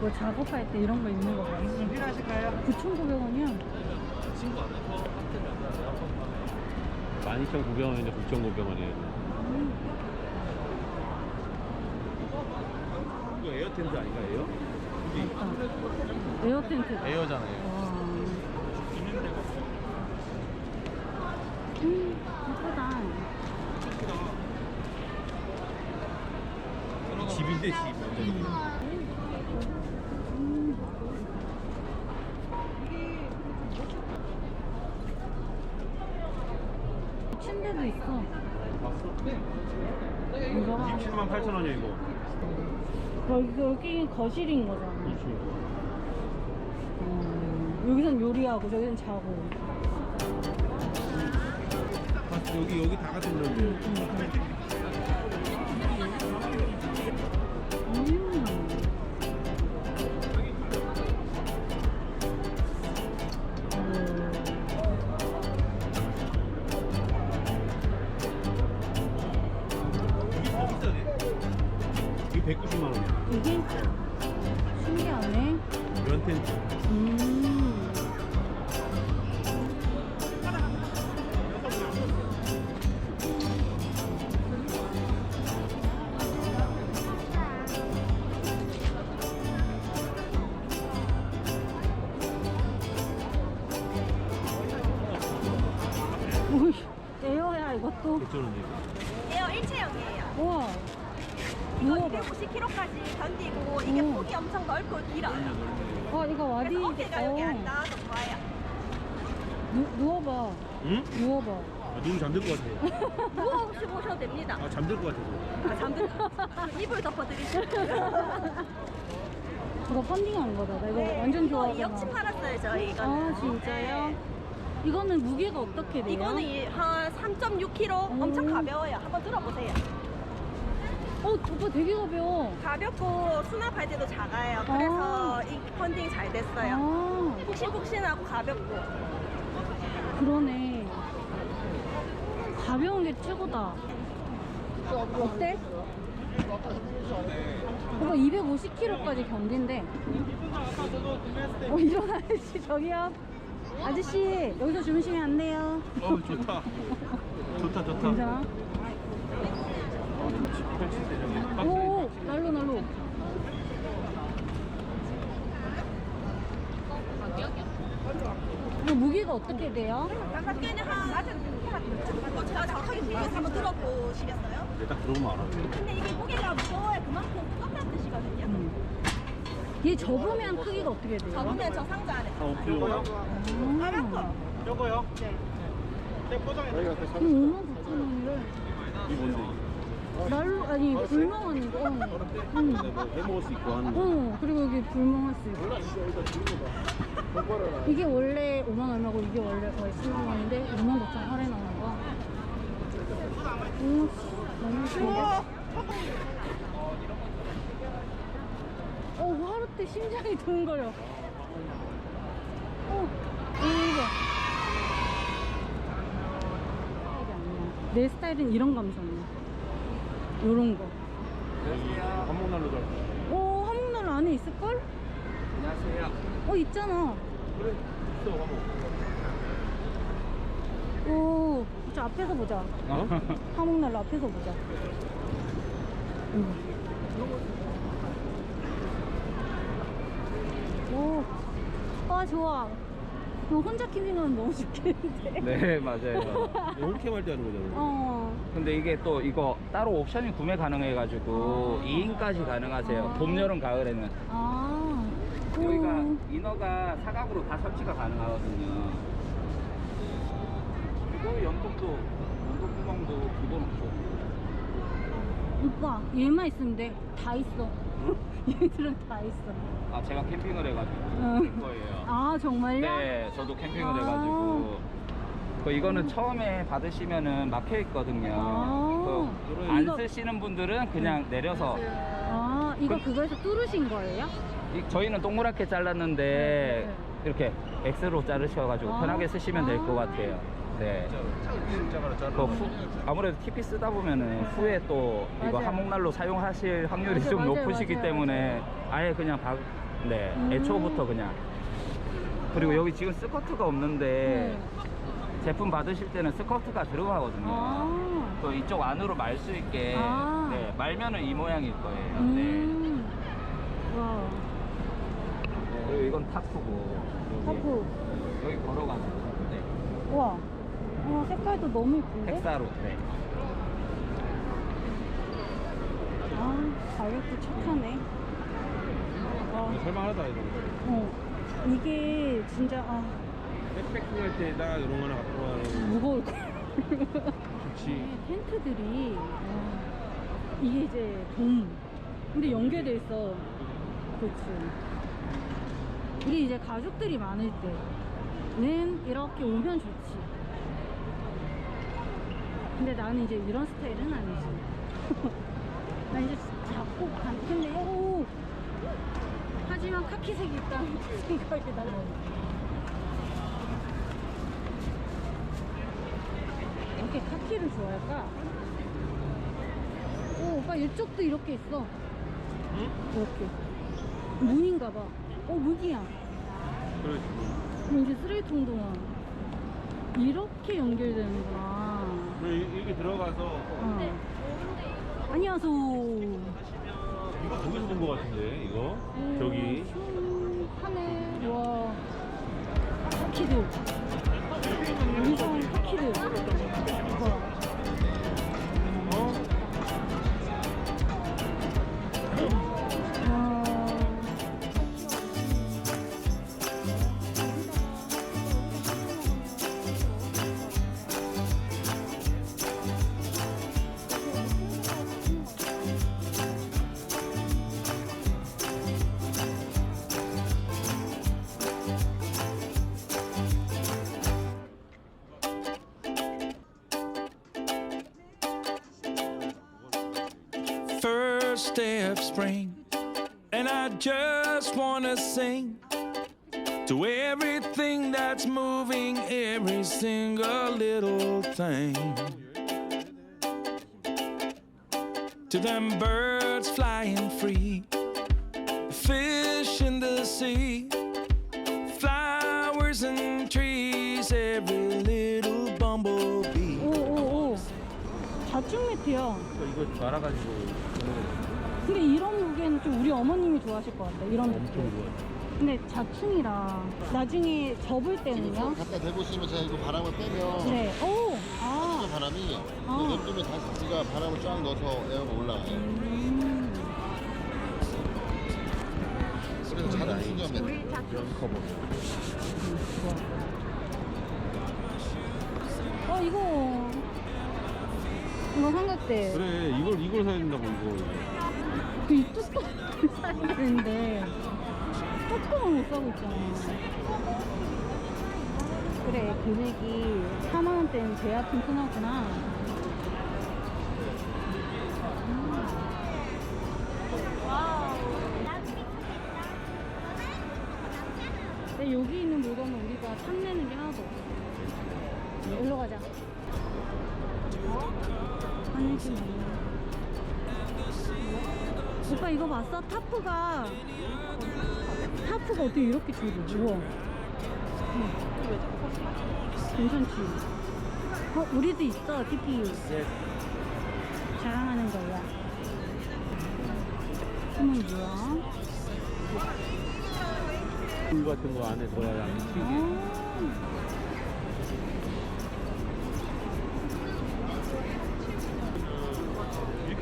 뭐 작업할 때 이런 거 입는 거 봐. 좀 필요하실까요? 9,900원이야 12,900원인데 9,900원이에요. 이거 에어 텐트 아닌가, 에어? 텐트 에어잖아요. 와 음, 예쁘다 집인데, 집. 침대도 있어? 이거 27만 8천 원이야, 이거. 여기, 여기 거실인 거잖아 음, 여기선 요리하고 저기선 자고 봤어, 여기, 여기 다 같은 건데. 음. 190만 원이야. 이게 이거 누워봐 250kg까지 견디고 이게 오. 폭이 엄청 넓고 길어요. 와 이거 와디 그래서 어깨가 여기 어, 안 닿아서 좋아요. 누, 누워봐 응? 누워봐 아, 눈 잠들 것 같아. 누워 없이 보셔도 됩니다. 아, 잠들 것 같아서. 아, 잠들 이불 덮어드리실게요. 이거 펀딩한 거다 나 이거 네, 완전 이거 좋아하잖아 이역치 팔았어요 저희 이거는. 아 진짜요? 네. 이거는 무게가 어떻게 돼요? 이거는 이- 한 3.6kg 엄청 오. 가벼워요. 한번 들어보세요. 어 오빠 되게 가벼워 가볍고 수납할 때도 작아요. 그래서 이 펀딩 잘 됐어요. 아 푹신푹신하고 가볍고. 그러네 가벼운 게 최고다 어때? 오빠 250kg까지 견딘대 어 이런 아저씨 저기요 아저씨 여기서 주무시면 안 돼요 어, 좋다. 좋다, 좋다. 괜찮아? 오 날로 날로 이거 무게가 어떻게 돼요? 가깝게는 한 어, 제가 정확하게 비교해서 한번 들어보시겠어요? 내가 딱 들어보면 알아. 근데 이게 무게가 무거워야 그만큼 무겁다는 뜻이거든요. 음. 얘 접으면 크기가 어떻게 돼요? 접으면 저 상자 안에 아, 없어요. 음. 빨간 거. 요거요? 네. 제 포장해 그럼 5만 9천 원이래 이 뭔데? 날로 아니 불멍하는 거 어. 응. 근데? 뭐 해 먹을 수 있고 하는 거. 어 그리고 여기 불멍할 수 있고. 이게 원래 5만 얼마고 이게 원래 거의 10만 원인데 5만 9천 원 할인 나오는 거야 오 너무 좋아 어. 하루 때 심장이 두근거려. 어 이거. 내 스타일은 이런 감성이야 요런 거 한목날로 잘. 어, 한국날 안에 있을걸? 안녕하세요 어, 있잖아. 그래, 있어, 한목. 오, 저 앞에서 보자. 어? 한국날 앞에서 보자. 응. 오, 아, 좋아. 너 혼자 캠핑하면 너무 좋겠는데. 네 맞아요 홈캠 할때 하는 거잖아. 어, 근데 이게 또 이거 따로 옵션이 구매 가능해가지고 2인까지 가능하세요 아. 봄, 여름, 가을에는 아. 오. 여기가 이너가 사각으로 다 설치가 가능하거든요 그리고 연통도 연통 구멍도 기본 없고 오빠, 얘만 있으면 돼. 다 있어. 얘들은 다 있어. 아 제가 캠핑을 해가지고 응. 된 거예요 아, 정말요? 네 저도 캠핑을 아. 해가지고 그 이거는 처음에 받으시면은 막혀 있거든요 아. 그 안 이거- 쓰시는 분들은 그냥 내려서 아, 이거 그거에서 뚫으신 거예요? 이- 저희는 동그랗게 잘랐는데 네, 이렇게 X로 자르셔가지고 아. 편하게 쓰시면 될것 아. 같아요. 네. 그 후, 아무래도 TP 쓰다 보면은 후에 또 이거 맞아요. 한목날로 사용하실 확률이 맞아요, 좀 맞아요, 높으시기 맞아요, 때문에 아예 그냥 박, 네, 음. 애초부터 그냥. 그리고 여기 지금 스커트가 없는데 네. 제품 받으실 때는 스커트가 들어가거든요. 아. 또 이쪽 안으로 말 수 있게 아. 네, 말면은 이 모양일 거예요. 음. 와. 네. 그리고 이건 타프고 여기, 타프. 여기 걸어가는 네. 우 와. 어, 색깔도 너무 이쁜데? 텍사로 네. 아, 가격도 착하네. 아, 살만하다 이거. 어. 이게 진짜, 아, 백패킹 할 때나 이런 거나 갖고 가는 무거울 걸. 좋지. 네, 텐트들이, 아, 이게 이제 돔. 근데 연결돼 있어. 그치. 이게 이제 가족들이 많을 때는 이렇게 오면 좋지. 근데 나는 이제 이런 스타일은 아니지. 나 이제 잡고 간 텐데, 오! 하지만 카키색이 있다는 생각이 나는. 이렇게 카키를 좋아할까? 오, 오빠 이쪽도 이렇게 있어. 응? 이렇게. 문인가 봐. 어, 문이야. 그렇지. 이제 쓰레기통도 이렇게 연결되는구나. 이게 들어가서 어. 안녕하세요. 이거 거기서 본 거 같은데 이거 저기 하네. 와. 카키들. 여기서 카키들. 이거. of spring, and I just wanna sing to everything that's moving, every single little thing. To them birds flying free, fish in the sea, flowers and trees, every little bumblebee. 오, 오, 오. 자충 매트야. 이거 말아가지고 근데 이런 무게는 좀 우리 어머님이 좋아하실 것 같아. 이런 무게. 엄청 좋아. 근데 자충이라 나중에 접을 때는요? 갖다 대보시면 제가 이거 바람을 빼면 네. 오! 아. 그 바람이 아. 냅두면 다시 지가 바람을 쫙 넣어서 에어가 올라가요. 음. 그래서 잘 커버. 어, 이거. 이거 삼각대. 그래 이걸 이걸 사야 된다고 이거. 그이 뚜껑을 사야 되는데. 뚜껑을 못 사고 있잖아. 그래, 금액이 4만 원대는 제약품 끊었구나. 근데 여기 있는 물건은 우리가 탐내는 게 하나도 없어. 일로 가자. 한일씩 먹네. 오빠 이거 봤어? 타프가 타프가 어떻게 이렇게 줄여? 우와. 응. 괜찮지? 어, 우리도 있어, TPU. 자랑하는 거야. 이건 뭐야? 물 같은 거 안에 튀게. 아.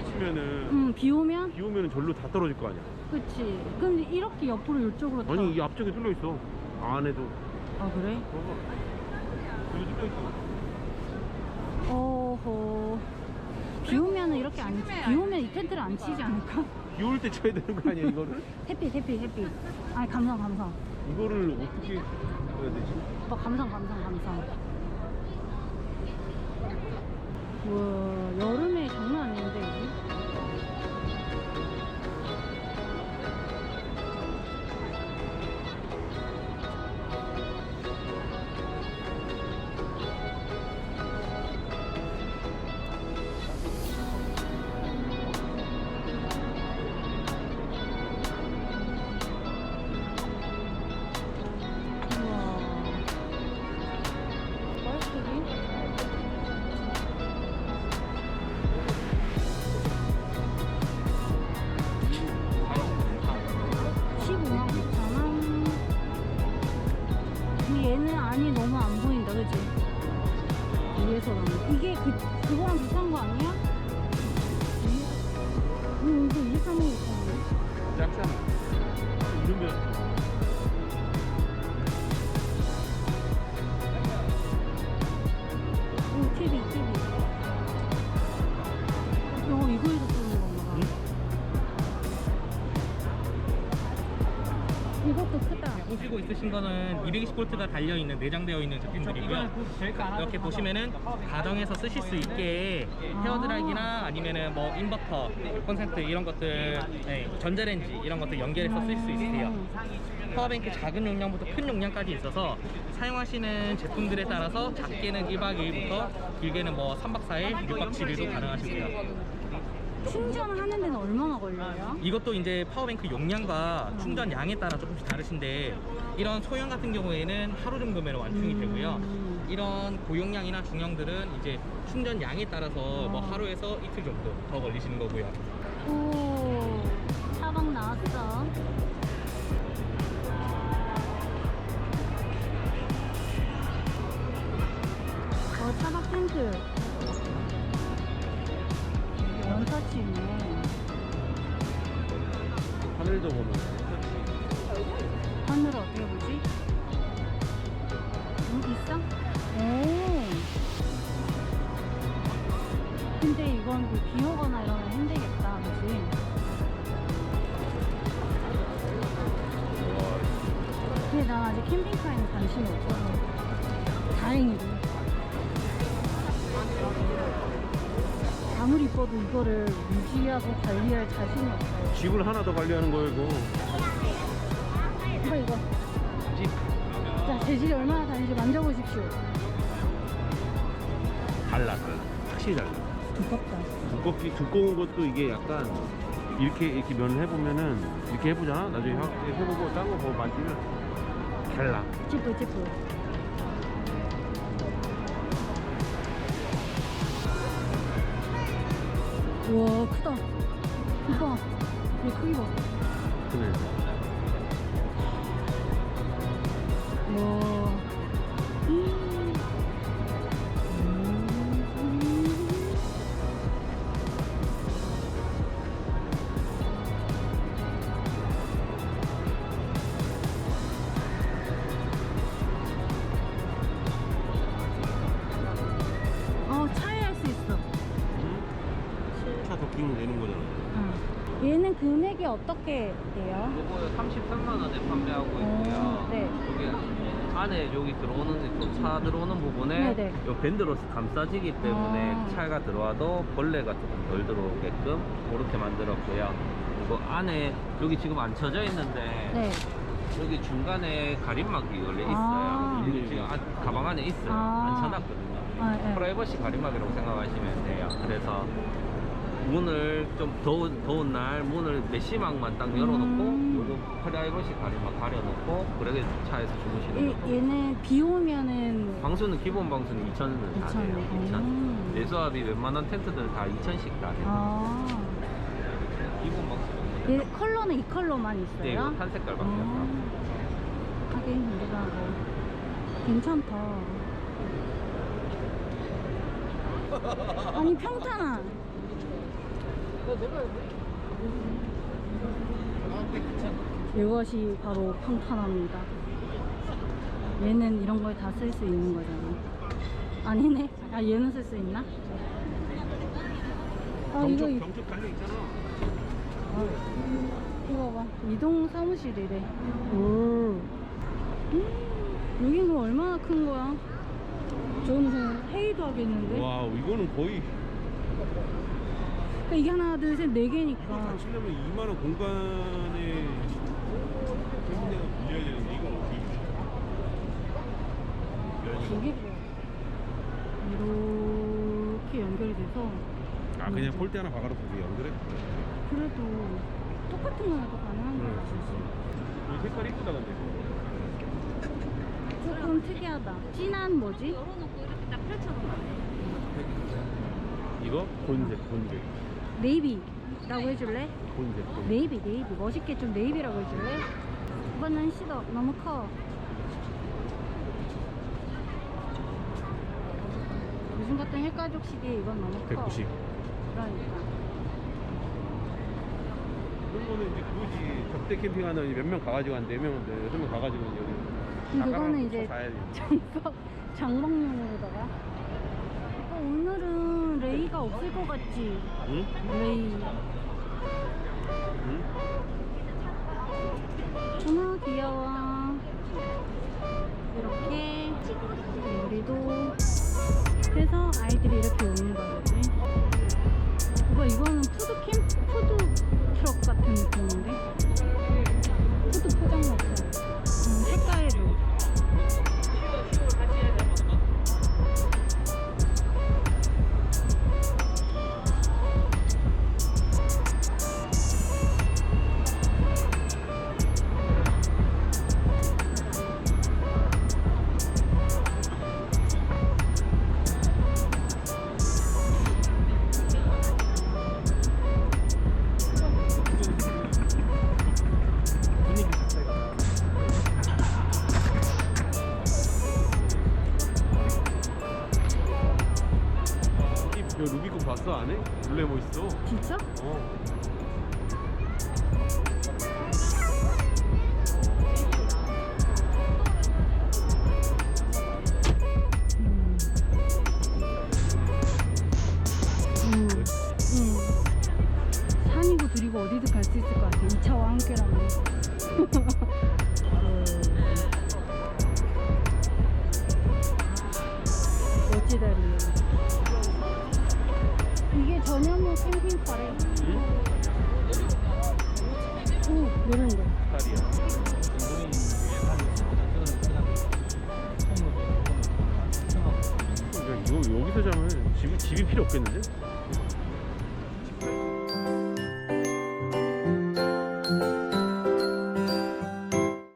이렇게 치면은 응, 비 오면? 비 오면은 절로 다 떨어질 거 아니야. 그치. 그럼 이렇게 옆으로 이쪽으로 타. 아니 이 앞쪽에 뚫려 있어. 안에도. 아, 그래? 봐봐. 여기 뚫려 있어. 어허. 비 오면은 이렇게 안, 비 오면 이 텐트를 안 치지 않을까? 비 올 때 쳐야 되는 거 아니야 이거를? 햇빛, 햇빛, 햇빛. 아니, 감상, 감상. 이거를 어떻게 해야 되지? 오빠, 감상, 감상, 감상. 이것도 크다. 보시고 있으신 거는 220V가 달려있는 내장되어 있는 제품들이고요. 이렇게 보시면은 가정에서 쓰실 수 있게 헤어드라이기나 아니면은 뭐 인버터, 콘센트 이런 것들, 네, 전자레인지 이런 것들 연결해서 쓸 수 있으세요. 파워뱅크 작은 용량부터 큰 용량까지 있어서 사용하시는 제품들에 따라서 작게는 1박 2일부터 길게는 뭐 3박 4일, 6박 7일도 가능하시고요. 충전하는 데는 얼마나 걸려요? 이것도 이제 파워뱅크 용량과 충전 양에 따라 조금씩 다르신데 이런 소형 같은 경우에는 하루 정도면 완충이 되고요. 음. 이런 고용량이나 중형들은 이제 충전 양에 따라서 뭐 하루에서 이틀 정도 더 걸리시는 거고요. 오, 차박 나왔어. 어, 차박 텐트. 이게 원터치네. 하늘도 보면 하늘을 어떻게 보지? 여기 있어? 오. 근데 이건 그비 오거나 이러면 힘들겠다, 그치? 근데 난 아직 캠핑카에는 관심이 없어서 다행이지. 아무리 이뻐도 이거를 유지하고 관리할 자신이 없어요. 집을 하나 더 관리하는 거예요 이거 이거 이거. 자, 재질이 얼마나 다른지 만져보십시오. 달라 달라 확실히 달라 두껍다. 두껍기 두꺼운 것도 이게 약간 이렇게 이렇게 면을 해보면은 이렇게 해보잖아 나중에 하- 해보고 딴거뭐 만지면 달라 찌뿌 찌뿌. 우와 크다. 이봐. 얘 크기 봐. 어떻게 돼요? 요거 33만 원에 판매하고 있고요. 오, 네. 여기 안에 여기 들어오는 그차 들어오는 부분에 네네. 요 밴드로스 감싸지기 때문에 아. 차가 들어와도 벌레가 조금 덜 들어오게끔 그렇게 만들었고요. 그리고 안에 여기 지금 안 쳐져 있는데 네. 여기 중간에 가림막이 원래 있어요. 아. 여기 지금 안- 가방 안에 있어요. 아. 안 쳐놨거든요. 아, 네. 프라이버시 가림막이라고 생각하시면 돼요. 그래서 문을 좀 더운, 더운 날 문을 메시막만 딱 열어놓고 음. 요거 프라이버시 가림막 가려놓고 그렇게 차에서 주무시는 얘, 거죠. 얘는 비 오면은 방수는 기본 방수는 2,000원 다2,000 돼요. 원. 2,000. 음. 내수압이 웬만한 텐트들 다 2,000씩 다 돼요. 아. 기본 방수. 얘 컬러는 이 컬러만 있어요? 네, 이거 탄 색깔밖에 안 나와요. 아. 하긴 우리가 뭐 괜찮다. 아니 평탄아. 이것이 바로 평탄합니다. 얘는 이런 걸다쓸 수 있는 거잖아. 아니네. 아 얘는 쓸 수 있나? 아 이거 이- 경축 달려 있잖아 이거 봐. 이동 사무실이래. 오. 음, 여긴 그럼 얼마나 큰 거야? 저 무슨 회의도 하겠는데? 와 이거는 거의 그러니까 이게 하나, 둘, 셋, 네 개니까. 다 치려면 2만 원 공간에 캠핑장을 빌려야 되는데 이건 어떻게 이게 뭐야? 이렇게 연결이 돼서. 아 그냥 폴대 하나 박아놓고 그게 연결해? 그래도 똑같은 건 해도 가능한 응. 거지. 이 색깔 이쁘다 근데 조금 특이하다. 진한 뭐지? 이거? 곤색 곤색 네이비라고 해줄래? 네이비, 네이비. 멋있게 좀 네이비라고 해줄래? 이거는 시도 너무 커. 요즘 같은 헬가족 시대에 이건 너무 커. 190 그러니까. 이런 거는 이제 굳이 접대 캠핑하는 몇 명 가가지고 한 4명, 6명 가가지고 여기 그럼 그거는 이제 돼. 장박, 장박용으로다가. 또 오늘 레이가 없을 것 같지? 응? 레이. 응? 어머 귀여워. 들이고 어디든 갈 수 있을 것 같아. 이 차와 함께라면. 멋지다리. 이게 전현무 캠핑카래. 응? 오, 노란데. 딸이야. 야, 이거 여기서 자면 집, 집이 필요 없겠는데?